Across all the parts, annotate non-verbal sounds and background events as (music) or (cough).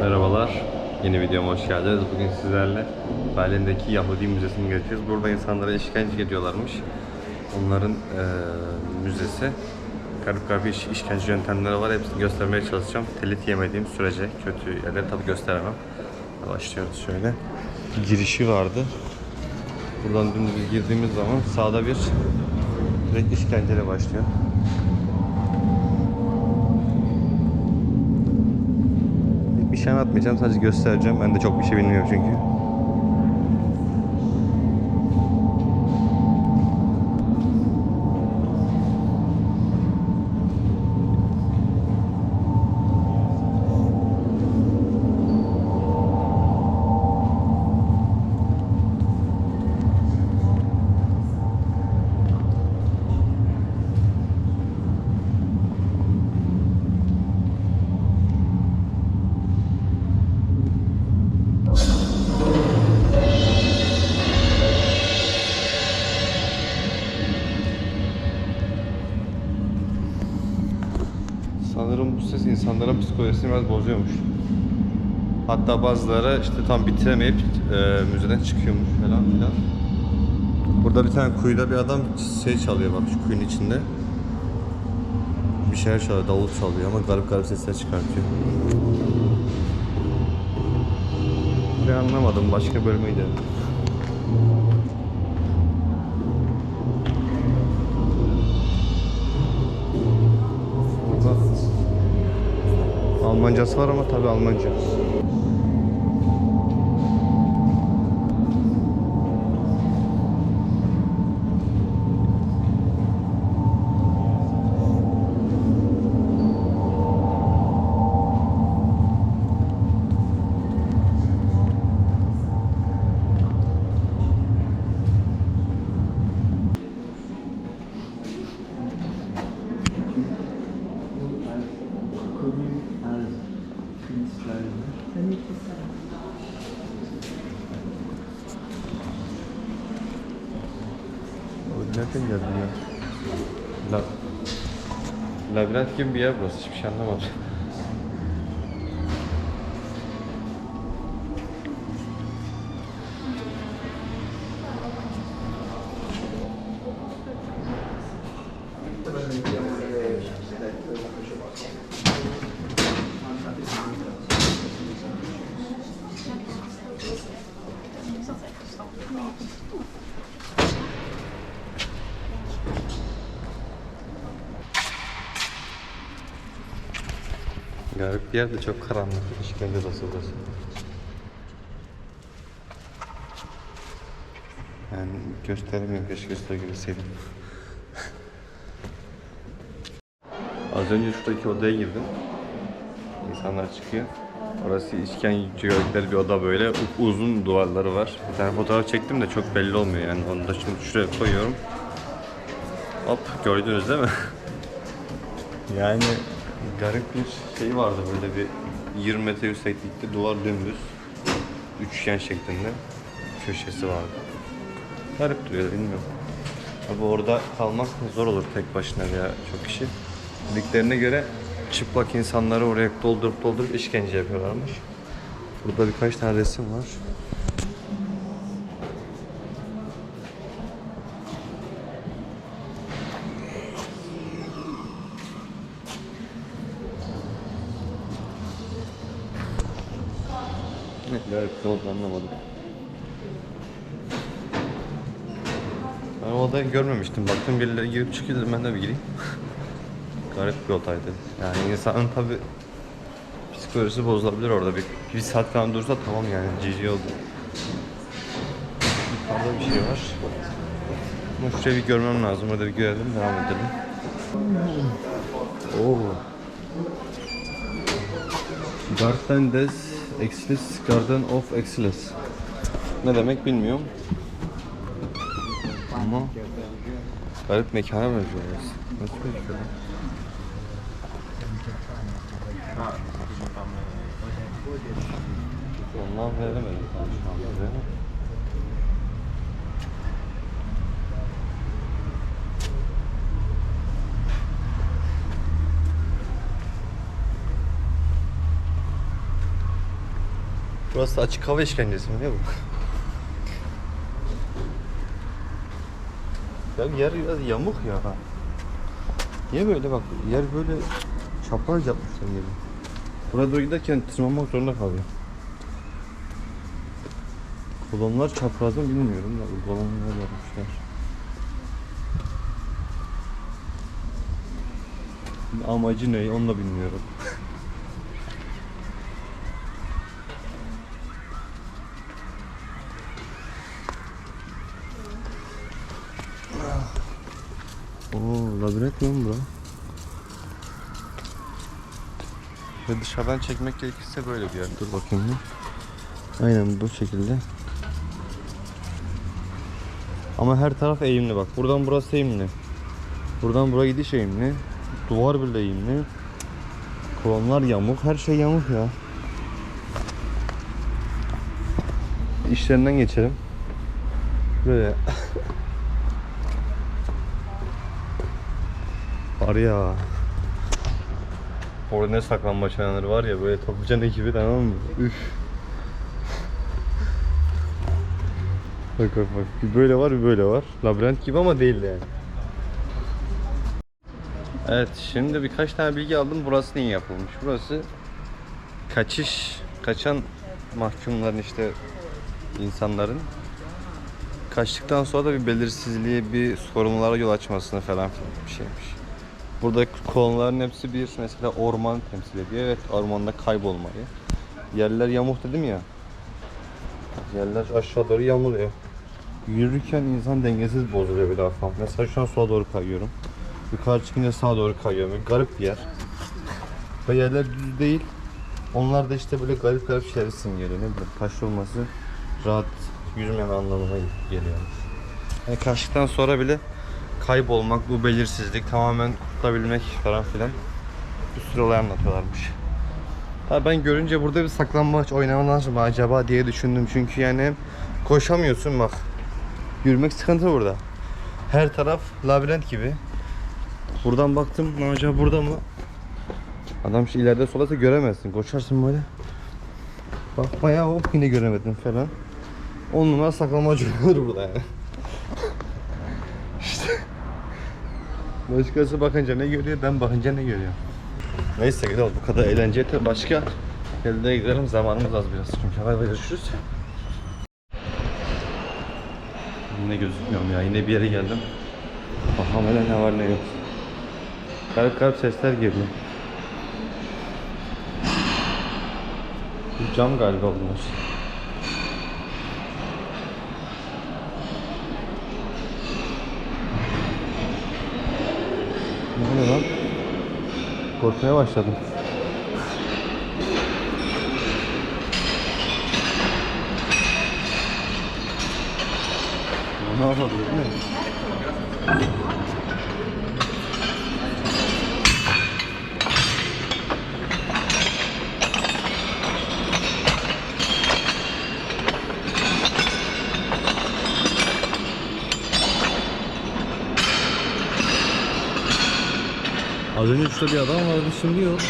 Merhabalar, yeni videoma hoş geldiniz. Bugün sizlerle Berlin'deki Yahudi Müzesi'ni gezeceğiz. Burada insanlara işkence ediyorlarmış. Onların eee, müzesi. Garip garip iş, işkence yöntemleri var. Hepsini göstermeye çalışacağım. Telit yemediğim sürece kötü yerleri tabii gösteremem. Başlıyoruz şöyle. Girişi vardı. Buradan dümdüz girdiğimiz zaman sağda bir direkt işkenceyle başlıyor. Bir şey anlatmayacağım sadece göstereceğim. Ben de çok bir şey bilmiyorum çünkü. Psikolojisini biraz bozuyormuş. Hatta bazıları işte tam bitiremeyip e, müzeden çıkıyormuş falan filan. Burada bir tane kuyuda bir adam şey çalıyor bak şu kuyunun içinde. Bir şeyler çalıyor, davul çalıyor ama garip garip sesler çıkartıyor. Ben anlamadım, başka bölümeydi. Almancası var ama tabi Almanca. Nereden geldi ya? La... Labirent gibi bir yer burası. Hiçbir şey anlamadım. Garip bir yer de çok karanlık. İşkence odası burası. Yani gösteremiyorum. Keşke gösterebilseydim. (laughs) Az önce şuradaki odaya girdim. İnsanlar çıkıyor. Orası işkence gördükleri bir oda böyle. Uzun duvarları var. Bir tane fotoğraf çektim de çok belli olmuyor yani. Onu da şimdi şuraya koyuyorum. Hop gördünüz değil mi? (laughs) Yani garip bir şey vardı böyle bir 20 metre yükseklikte duvar dümdüz. Üçgen şeklinde köşesi vardı. Garip duruyor bilmiyorum. Abi orada kalmak zor olur tek başına veya çok kişi. Dediklerine göre çıplak insanları oraya doldurup doldurup işkence yapıyorlarmış. Burada birkaç tane resim var. Ne garip oldu anlamadım. Ben o odayı görmemiştim. Baktım birileri girip çıkıyor dedim ben de bir gireyim. garip bir odaydı. Yani insanın tabi psikolojisi bozulabilir orada. Bir, bir saat falan dursa tamam yani GG oldu. Yukarıda bir şey var. Ama şurayı bir görmem lazım. Orada bir görelim devam edelim. Oo. Garden des Excellence Garden of Excellence. Ne demek bilmiyorum. Ama garip mekana benziyor orası. Nasıl bir mekan? Ondan veremedim tam şu? Burası açık hava işkencesi mi ne bu? Ya yer biraz yamuk ya. Niye böyle bak yer böyle çapraz yapmışlar yeri. Buraya doğru giderken tırmanmak zorunda kalıyor. Kolonlar çapraz mı bilmiyorum da kolonlar yapmışlar. Amacı ne onu da bilmiyorum. (laughs) Mi lan bura? Ve dışarıdan çekmek gerekirse böyle bir yer. Dur bakayım bir. Aynen bu şekilde. Ama her taraf eğimli bak. Buradan burası eğimli. Buradan buraya gidiş eğimli. Duvar bile eğimli. Kolonlar yamuk. Her şey yamuk ya. İşlerinden geçelim. Böyle. (laughs) Var ya. Orada ne saklanmaç alanları var ya böyle topucan ekibi tamam mı? Üf. Bak bak bak. Bir böyle var bir böyle var. Labirent gibi ama değil yani. Evet şimdi birkaç tane bilgi aldım. Burası niye yapılmış? Burası kaçış, kaçan mahkumların işte insanların kaçtıktan sonra da bir belirsizliğe, bir sorunlara yol açmasını falan bir şeymiş. Burada konuların hepsi bir mesela orman temsil ediyor. Evet ormanda kaybolmayı. Yerler yamuk dedim ya. Yerler aşağı doğru yamuluyor. Yürürken insan dengesiz bozuluyor bir defa. Mesela şu an sola doğru kayıyorum. Yukarı çıkınca sağa doğru kayıyorum. Böyle garip bir yer. Ve yerler düz değil. Onlar da işte böyle garip garip şeyler simgeliyor. Ne bileyim taş olması rahat yürümeyen anlamına geliyormuş. Yani kaçtıktan sonra bile kaybolmak, bu belirsizlik, tamamen kurtulabilmek falan filan bir sürü olay anlatıyorlarmış. Ha ben görünce burada bir saklanmaç oynamalar mı acaba diye düşündüm. Çünkü yani koşamıyorsun bak. Yürümek sıkıntı burada. Her taraf labirent gibi. Buradan baktım acaba burada mı? Adam şu ileride solasa göremezsin. Koşarsın böyle. Bak bayağı hop yine göremedim falan. On numara saklanmaç (laughs) oynanır burada yani. (laughs) Başkası bakınca ne görüyor, ben bakınca ne görüyor. Neyse gidelim bu kadar eğlence yeter. Başka yerlere gidelim. Zamanımız az biraz çünkü. Hadi görüşürüz. Yine gözükmüyorum ya. Yine bir yere geldim. Bakalım hele ne var ne yok. Garip garip sesler geliyor. Bu cam galiba bunlar. Ne oluyor lan? Korkmaya başladım. Ne yapalım değil? Az önce şurada bir adam vardı şimdi yok.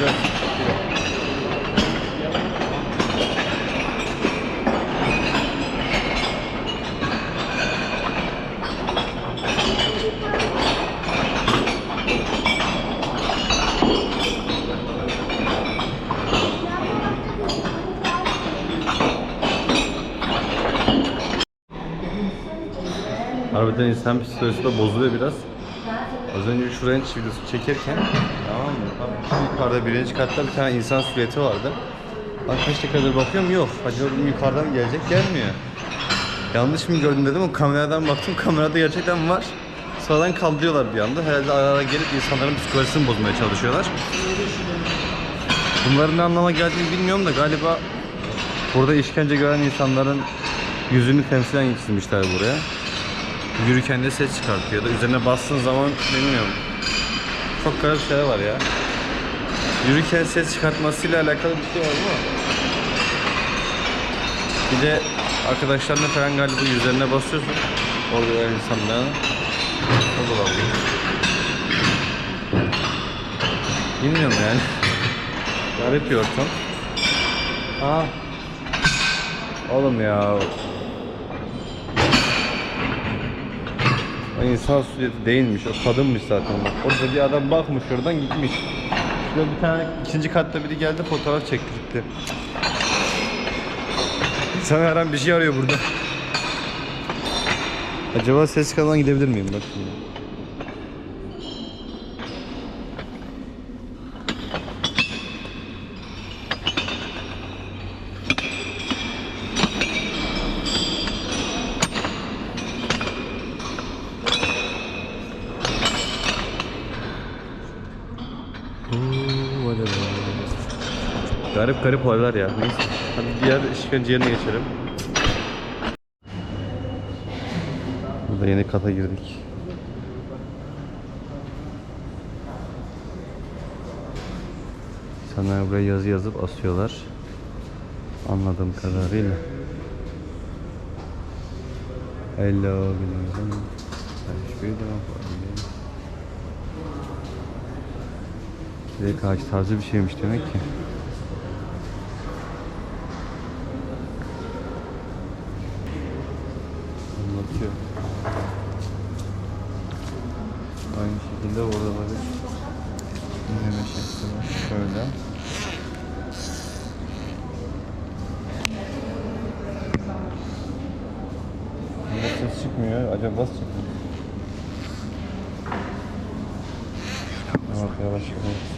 Harbiden insan psikolojisi de bozuluyor biraz. Az önce şu ranch videosu çekerken tamam mı? Bak şu yukarıda birinci katta bir tane insan silüeti vardı. Bak kaç dakikadır bakıyorum yok. Acaba yukarıdan gelecek gelmiyor. Yanlış mı gördüm dedim o kameradan baktım kamerada gerçekten var. Sonradan kaldırıyorlar bir anda. Herhalde ara ara gelip insanların psikolojisini bozmaya çalışıyorlar. Bunların ne anlama geldiğini bilmiyorum da galiba burada işkence gören insanların yüzünü temsilen çizmişler buraya. Yürürken de ses çıkartıyor da üzerine bastığın zaman bilmiyorum. Çok garip şeyler var ya. Yürürken ses çıkartmasıyla alakalı bir şey var mı? Bir de arkadaşlarına falan galiba üzerine basıyorsun. Orada insanların. O da olabilir. Bilmiyorum yani. Garip bir ortam. Aa. Oğlum ya. O insan sureti değilmiş, o kadınmış zaten. Orada bir adam bakmış oradan gitmiş. Şurada bir tane ikinci katta biri geldi fotoğraf çekti gitti. Sana her an bir şey arıyor burada. Acaba ses kanalına gidebilir miyim bak şimdi. Garip garip olaylar ya. Neyse. Hadi diğer işkence yerine geçelim. Burada yeni kata girdik. İnsanlar buraya yazı yazıp asıyorlar. Anladığım kadarıyla. Hello, günaydın. Hiçbir zaman Direkt ağaç tarzı bir şeymiş demek ki. Şekilde bir dinleme şekli var. Şöyle. Burada ses çıkmıyor. Acaba çıkmıyor. Bak yavaş yavaş.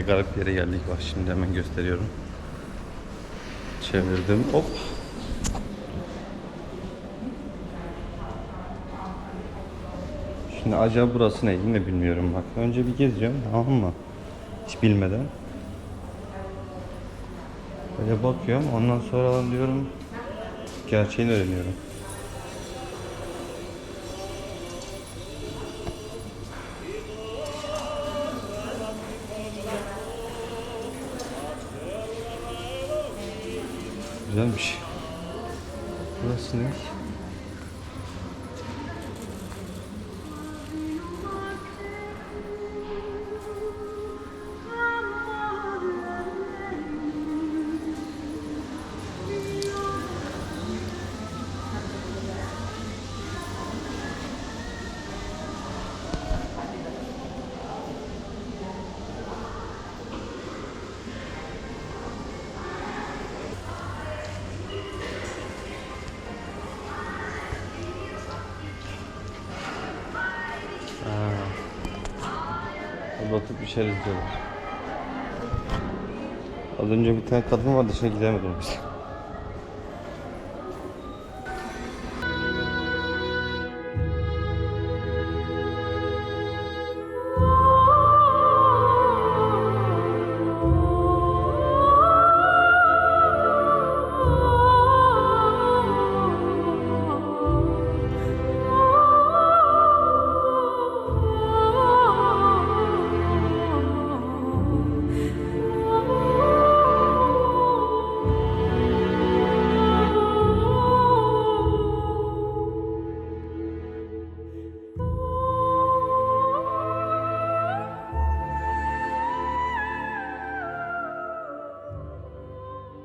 Yine garip bir yere geldik bak şimdi hemen gösteriyorum. Çevirdim. Hop. Şimdi acaba burası ne? Bilmiyorum bak. Önce bir geziyorum tamam mı? Hiç bilmeden. Böyle bakıyorum ondan sonra diyorum gerçeğini öğreniyorum. Güzelmiş. Burası ne? Batıp içeriz diyorlar. Az önce bir tane kadın vardı, şimdi gidemedim.